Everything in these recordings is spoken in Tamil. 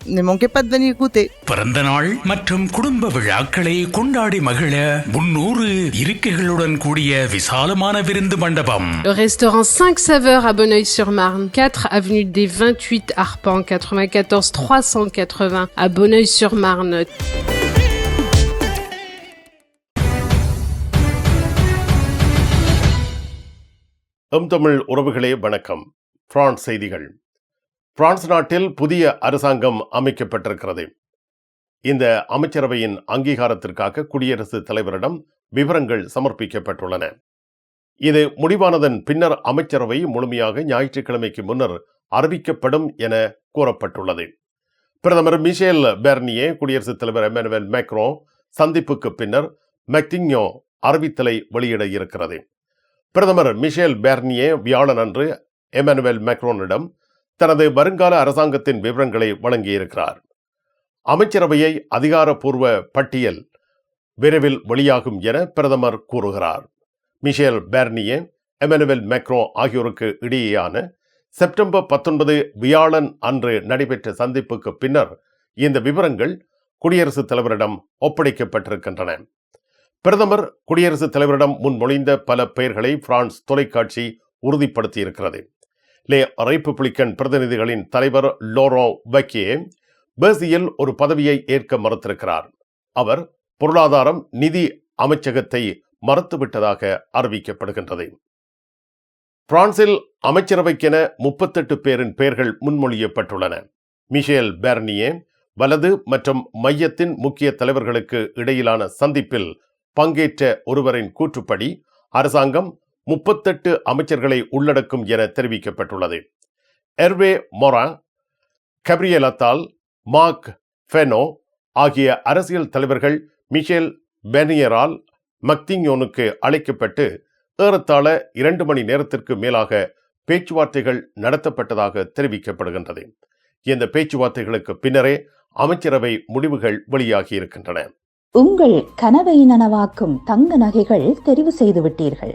Goûter. பிறந்த நாள் மற்றும் குடும்ப விழாக்களை கொண்டாடி மகிழ முன்னூறு இருக்கைகளுடன் கூடிய விசாலமான விருந்து மண்டபம் Le restaurant 5 saveurs à Bonneuil-sur-Marne, 4 avenue des 28 Arpents, 94 380 à Bonneuil-sur-Marne. எம் தமிழ் உறவுகளே வணக்கம் பிரான்ஸ் செய்திகள் பிரான்ஸ் நாட்டில் புதிய அரசாங்கம் அமைக்கப்பட்டிருக்கிறது. இந்த அமைச்சரவையின் அங்கீகாரத்திற்காக குடியரசுத் தலைவரிடம் விவரங்கள் சமர்ப்பிக்கப்பட்டுள்ளன. இது முடிவானதன் பின்னர் அமைச்சரவை முழுமையாக ஞாயிற்றுக்கிழமைக்கு முன்னர் அறிவிக்கப்படும் என கூறப்பட்டுள்ளது. பிரதமர் மிஷேல் பெர்னியே குடியரசுத் தலைவர் எமானுவேல் மேக்ரோ சந்திப்புக்கு பின்னர் மெக்டிங்யோ அறிவித்தலை வெளியிட இருக்கிறது. பிரதமர் மிஷேல் பெர்னியே வியாழன் அன்று எமனுவேல் மேக்ரோனிடம் தனது வருங்கால அரசாங்கத்தின் விவரங்களை வழங்கியிருக்கிறார். அமைச்சரவையை அதிகாரப்பூர்வ பட்டியல் விரைவில் வெளியாகும் என பிரதமர் கூறுகிறார். மிஷேல் பெர்னியே எமனுவல் மேக்ரோ ஆகியோருக்கு இடையேயான செப்டம்பர் பத்தொன்பது வியாழன் அன்று நடைபெற்ற சந்திப்புக்கு பின்னர் இந்த விவரங்கள் குடியரசுத் தலைவரிடம் ஒப்படைக்கப்பட்டிருக்கின்றன. பிரதமர் குடியரசுத் தலைவரிடம் முன்மொழிந்த பல பெயர்களை பிரான்ஸ் தொலைக்காட்சி உறுதிப்படுத்தியிருக்கிறது. லே ரிப்பப்ளிக்கன் பிரதிநிதிகளின் தலைவர் லோரோ வக்கே பேசியில் ஒரு பதவியை ஏற்க மறுத்திருக்கிறார். அவர் பொருளாதாரம் நிதி அமைச்சகத்தை மறுத்துவிட்டதாக அறிவிக்கப்படுகின்றது. பிரான்சில் அமைச்சரவைக்கென முப்பத்தெட்டு பேரின் பெயர்கள் முன்மொழியப்பட்டுள்ளன. மிஷேல் பெர்னியே வலது மற்றும் மையத்தின் முக்கிய தலைவர்களுக்கு இடையிலான சந்திப்பில் பங்கேற்ற ஒருவரின் கூற்றுப்படி அரசாங்கம் முப்பத்தெட்டு அமைச்சர்களை உள்ளடக்கும் என தெரிவிக்கப்பட்டுள்ளது. எர்வே மொரா கப்ரியலத்தால் மார்க் ஃபெனோ ஆகிய அரசியல் தலைவர்கள் மிஷேல் பெனியரால் மக்திங்யோனுக்கு அழைக்கப்பட்டு ஏறத்தாழ இரண்டு மணி நேரத்திற்கு மேலாக பேச்சுவார்த்தைகள் நடத்தப்பட்டதாக தெரிவிக்கப்படுகின்றது. இந்த பேச்சுவார்த்தைகளுக்கு பின்னரே அமைச்சரவை முடிவுகள் வெளியாகியிருக்கின்றன உங்கள் கனவை நனவாக்கும் தங்க நகைகள் தெரிவு செய்து விட்டீர்கள்.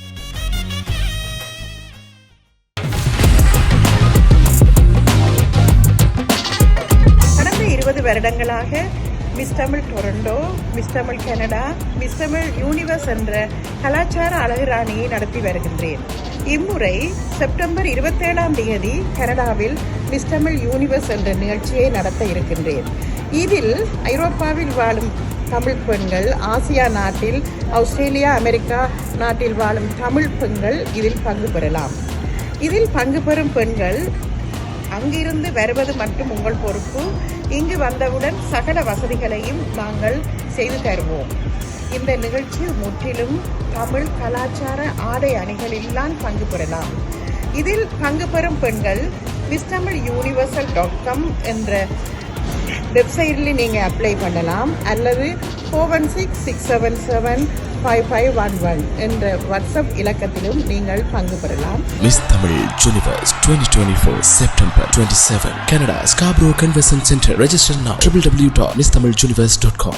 வருடங்களாக Miss Tamil Toronto Miss Tamil Canada Miss Tamil Universe என்ற கலாச்சார அழகுராணியை நடத்தி வருகின்றேன். இம்முறை செப்டம்பர் இருபத்தேழாம் தேதி கனடாவில் மிஸ் தமிழ் யூனிவர்ஸ் என்ற நிகழ்ச்சியை நடத்த இருக்கின்றேன். இதில் ஐரோப்பாவில் வாழும் தமிழ் பெண்கள் ஆசியா நாட்டில் ஆஸ்திரேலியா அமெரிக்கா நாட்டில் வாழும் தமிழ் பெண்கள் இதில் பங்கு பெறலாம். இதில் பங்கு பெறும் பெண்கள் அங்கிருந்து வருவது மட்டும் உங்கள் பொறுப்பு. இங்கு வந்தவுடன் சகல வசதிகளையும் நாங்கள் செய்து தருவோம். இந்த நிகழ்ச்சி முற்றிலும் தமிழ் கலாச்சார ஆடை அணிகளில்தான் பங்கு பெறலாம். இதில் பங்கு பெறும் பெண்கள் Miss Tamil Universal dot com என்ற வெப்சைட்டில் நீங்கள் அப்ளை பண்ணலாம். அல்லது four one six six seven seven five five one one என்ற வாட்ஸ்அப் இலக்கத்திலும் நீங்கள் பங்கு பெறலாம் Miss Tamil Universe 2024 September 27 Canada Scarborough Convention Center Register now www.missthamiluniverse.com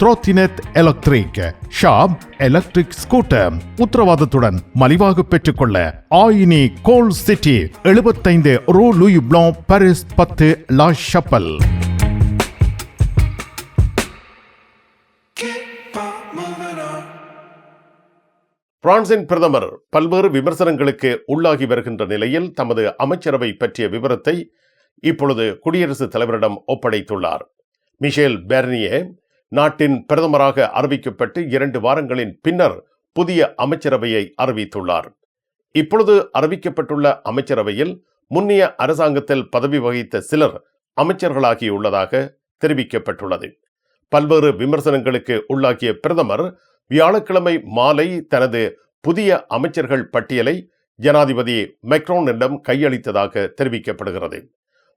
த்ரோத்தினெட் electric shop electric scooter உத்தரவாதத்துடன் மலிவாக பெற்றுக்கொள்ள ஆயினி கோல் சிட்டி எழுபத்தைந்து ரூ லூயி ப்ளோ பாரிஸ் பத்து லா ஷப்பல் பிரான்சின் பிரதமர் பல்வேறு விமர்சனங்களுக்கு உள்ளாகி வருகின்ற நிலையில் தமது அமைச்சரவை பற்றிய விவரத்தை இப்பொழுது குடியரசுத் தலைவரிடம் ஒப்படைத்துள்ளார். மிஷேல் பெர்னியே நாட்டின் பிரதமராக அறிவிக்கப்பட்டு இரண்டு வாரங்களின் பின்னர் புதிய அமைச்சரவையை அறிவித்துள்ளார். இப்பொழுது அறிவிக்கப்பட்டுள்ள அமைச்சரவையில் முன்னைய அரசாங்கத்தில் பதவி வகித்த சிலர் அமைச்சர்களாகியுள்ளதாக தெரிவிக்கப்பட்டுள்ளது. பல்வேறு விமர்சனங்களுக்கு உள்ளாகிய பிரதமர் வியாழக்கிழமை மாலை தனது புதிய அமைச்சர்கள் பட்டியலை ஜனாதிபதி மெக்ரோனிடம் கையளித்ததாக தெரிவிக்கப்படுகிறது.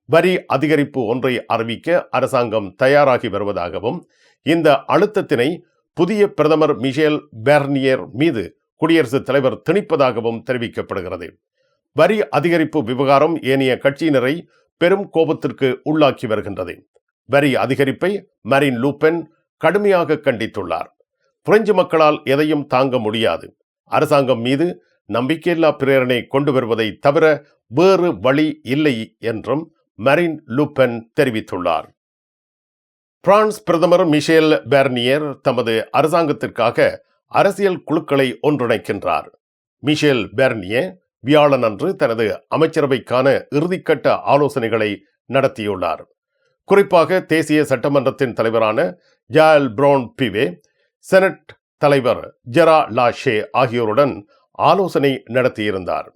வரி அதிகரிப்பு ஒன்றை அறிவிக்க அரசாங்கம் தயாராகி வருவதாகவும் இந்த அழுத்தத்தினை புதிய பிரதமர் மிஷேல் பெர்னியர் மீது குடியரசுத் தலைவர் திணிப்பதாகவும் தெரிவிக்கப்படுகிறது. வரி அதிகரிப்பு விவகாரம் ஏனைய கட்சியினரை பெரும் கோபத்திற்கு உள்ளாக்கி வருகின்றது. வரி அதிகரிப்பை மரின் லூபென் கடுமையாக கண்டித்துள்ளார். பிரெஞ்சு மக்களால் எதையும் தாங்க முடியாது. அரசாங்கம் மீது நம்பிக்கையில்லா பிரேரணை கொண்டு வருவதை தவிர வேறு வழி இல்லை என்றும் மரின் லூப்பன் தெரிவித்துள்ளார். பிரான்ஸ் பிரதமர் மிஷேல் பெர்னியர் தமது அரசாங்கத்திற்காக அரசியல் குழுக்களை ஒன்றிணைக்கின்றார். மிஷேல் பெர்னியே வியாழனன்று தனது அமைச்சரவைக்கான இறுதிக்கட்ட ஆலோசனைகளை நடத்தியுள்ளார். குறிப்பாக தேசிய சட்டமன்றத்தின் தலைவரான ஜாயல் ப்ரௌன் பிவே செனட் தலைவர் ஜெரா லாஷே ஆகியோருடன் ஆலோசனை நடத்தியிருந்தார்.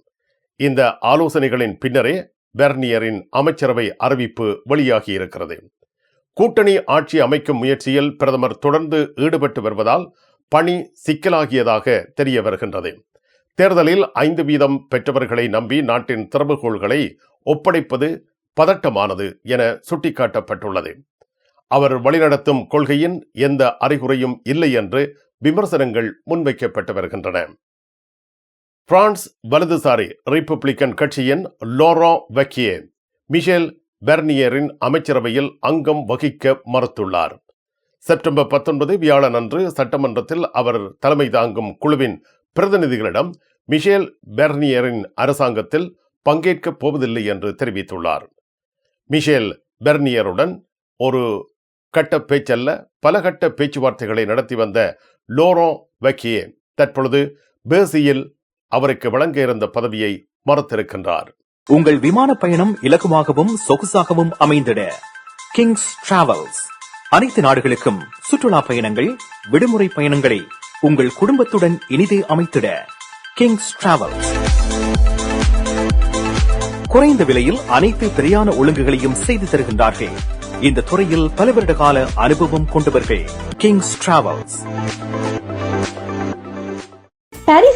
இந்த ஆலோசனைகளின் பின்னரே பெர்னியரின் அமைச்சரவை அறிவிப்பு வெளியாகியிருக்கிறது. கூட்டணி ஆட்சி அமைக்கும் முயற்சியில் பிரதமர் தொடர்ந்து ஈடுபட்டு வருவதால் பணி சிக்கலாகியதாக தெரிய வருகின்றது. தேர்தலில் ஐந்து வீதம் பெற்றவர்களை நம்பி நாட்டின் திறவுகோள்களை ஒப்படைப்பது பதட்டமானது என சுட்டிக்காட்டப்பட்டுள்ளது. அவர் வழிநடத்தும் கொள்கையின் எந்த அறிகுறையும் இல்லை என்று விமர்சனங்கள் முன்வைக்கப்பட்டு வருகின்றன. பிரான்ஸ் வலதுசாரி ரிப்பப்ளிக்கன் கட்சியின் லோரோ வெக்கியே மிஷேல் பெர்னியரின் அமைச்சரவையில் அங்கம் வகிக்க மறுத்துள்ளார். செப்டம்பர் பத்தொன்பது வியாழன் அன்று சட்டமன்றத்தில் அவர் தலைமை தாங்கும் குழுவின் பிரதிநிதிகளிடம் மிஷேல் பெர்னியரின் அரசாங்கத்தில் பங்கேற்கப் போவதில்லை என்று தெரிவித்துள்ளார். மிஷேல் பெர்னியருடன் ஒரு கட்ட பேச்சல்ல பல கட்ட பேச்சுவார்த்தைகளை நடத்தி வந்த லோரோ வக்கியே தற்பொழுது பேசியில் அவருக்கு வழங்க இருந்த பதவியை மறுத்திருக்கின்றார். உங்கள் விமான பயணம் இலகுவாகவும் சொகுசாகவும் அமைந்திட. கிங்ஸ் டிராவல்ஸ் அனைத்து நாடுகளுக்கும் சுற்றுலா பயணங்கள் விடுமுறை பயணங்களை உங்கள் குடும்பத்துடன் இனிதே அமைத்திட. கிங்ஸ் டிராவல்ஸ் குறைந்த விலையில் அனைத்து பிரியாண ஒழுங்குகளையும் செய்து தருகின்றார்கள். இந்த துறையில் பல வருட கால அனுபவம் கொண்டவர்கள். கிங்ஸ் டிராவல்ஸ்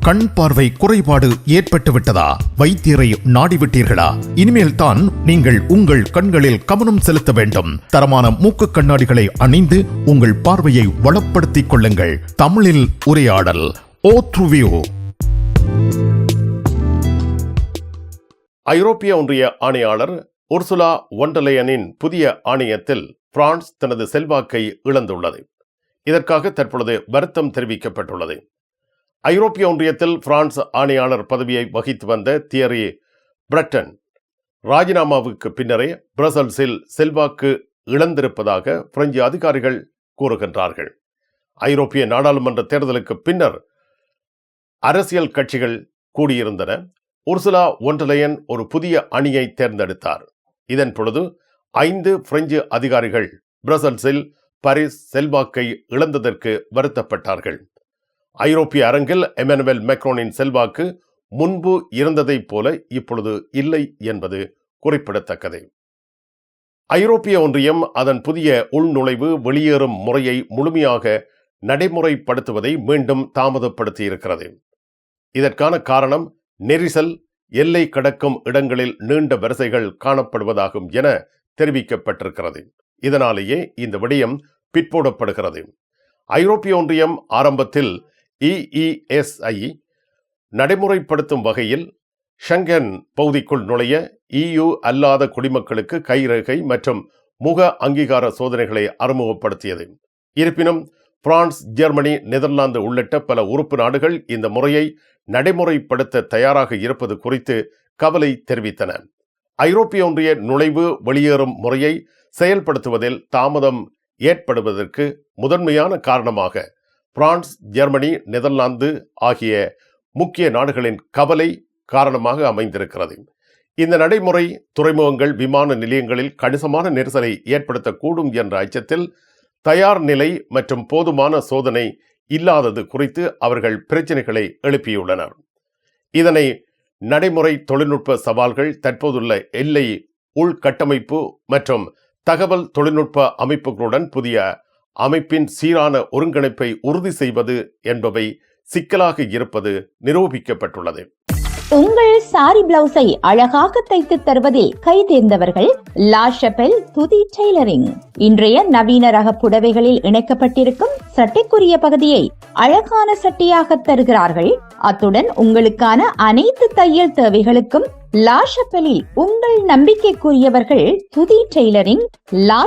கண் பார்வை குறைபாடு ஏற்பட்டு விட்டதா வைத்தியரை நாடிவிட்டீர்களா? இனிமேல் தான் நீங்கள் உங்கள் கண்களில் கவனம் செலுத்த வேண்டும். தரமான மூக்கு கண்ணாடிகளை அணிந்து உங்கள் பார்வையை வளப்படுத்திக் கொள்ளுங்கள். தமிழில் உரையாடல் ஓ ஐரோப்பிய ஒன்றிய ஆணையாளர் உர்சுலா ஒண்டலையனின் புதிய ஆணையத்தில் பிரான்ஸ் தனது செல்வாக்கை இழந்துள்ளது. இதற்காக தற்பொழுது வருத்தம் தெரிவிக்கப்பட்டுள்ளது. ஐரோப்பிய ஒன்றியத்தில் பிரான்ஸ் ஆணையாளர் பதவியை வகித்து வந்த தியரி பிரட்டன் ராஜினாமாவுக்கு பின்னரே பிரசல்ஸில் செல்வாக்கு இழந்திருப்பதாக பிரெஞ்சு அதிகாரிகள் கூறுகின்றார்கள். ஐரோப்பிய நாடாளுமன்ற தேர்தலுக்கு பின்னர் அரசியல் கட்சிகள் கூடியிருந்தன. உர்சுலா ஒன்றலையன் ஒரு புதிய அணியை தேர்ந்தெடுத்தார். இதன் பொழுது ஐந்து பிரெஞ்சு அதிகாரிகள் பிரசல்ஸில் பாரிஸ் செல்வாக்கை இழந்ததற்கு வருத்தப்பட்டார்கள். ஐரோப்பிய அரங்கில் எமனுவல் மெக்ரோனின் செல்வாக்கு முன்பு இருந்ததைப் போல இப்பொழுது இல்லை என்பது குறிப்பிடத்தக்கது. ஐரோப்பிய ஒன்றியம் அதன் புதிய உள்நுழைவு வெளியேறும் முறையை முழுமையாக நடைமுறைப்படுத்துவதை மீண்டும் தாமதப்படுத்தியிருக்கிறது. இதற்கான காரணம் நெரிசல் எல்லை கடக்கும் இடங்களில் நீண்ட வரிசைகள் காணப்படுவதாகும் என தெரிவிக்கப்பட்டிருக்கிறது. இதனாலேயே இந்த விடயம் பிற்போடப்படுகிறது. ஐரோப்பிய ஒன்றியம் ஆரம்பத்தில் இஇஎஸ்ஐ நடைமுறைப்படுத்தும் வகையில் ஷங்கன் பகுதிக்குள் நுழைய இயு அல்லாத குடிமக்களுக்கு கைரேகை மற்றும் முக அங்கீகார சோதனைகளை அறிமுகப்படுத்தியது. இருப்பினும் பிரான்ஸ் ஜெர்மனி நெதர்லாந்து உள்ளிட்ட பல உறுப்பு நாடுகள் இந்த முறையை நடைமுறைப்படுத்த தயாராக இருப்பது குறித்து கவலை தெரிவித்தன. ஐரோப்பிய ஒன்றிய நுழைவு வெளியேறும் முறையை செயல்படுத்துவதில் தாமதம் ஏற்படுவதற்கு முதன்மையான காரணமாக பிரான்ஸ் ஜெர்மனி நெதர்லாந்து ஆகிய முக்கிய நாடுகளின் கவலை காரணமாக அமைந்திருக்கிறது. இந்த நடைமுறை துறைமுகங்கள் விமான நிலையங்களில் கணிசமான நெரிசலை ஏற்படுத்தக்கூடும் என்ற அச்சத்தில் தயார் நிலை மற்றும் போதுமான சோதனை இல்லாதது குறித்து அவர்கள் பிரச்சனைகளை எழுப்பியுள்ளனர். இதனை நடைமுறை தொழில்நுட்ப சவால்கள் தற்போதுள்ள எல்லை உள்கட்டமைப்பு மற்றும் தகவல் தொழில்நுட்ப அமைப்புகளுடன் புதிய அமைப்பின் சீரான ஒருங்கிணைப்பை உறுதி செய்வது என்பவை சிக்கலாக இருப்பது நிரூபிக்கப்பட்டுள்ளது. உங்கள் சாரி பிளவுஸை அழகாக தைத்து தருவதில் கை தேர்ந்தவர்கள் துதி டெய்லரிங். இன்றைய நவீன ரக புடவைகளில் இணைக்கப்பட்டிருக்கும் சட்டைக்குரிய பகுதியை அழகான சட்டையாக தருகிறார்கள். அத்துடன் உங்களுக்கான அனைத்து தையல் தேவைகளுக்கும் லாஷப்பெலில் உங்கள் நம்பிக்கைக்குரியவர்கள் துதி டெய்லரிங் லா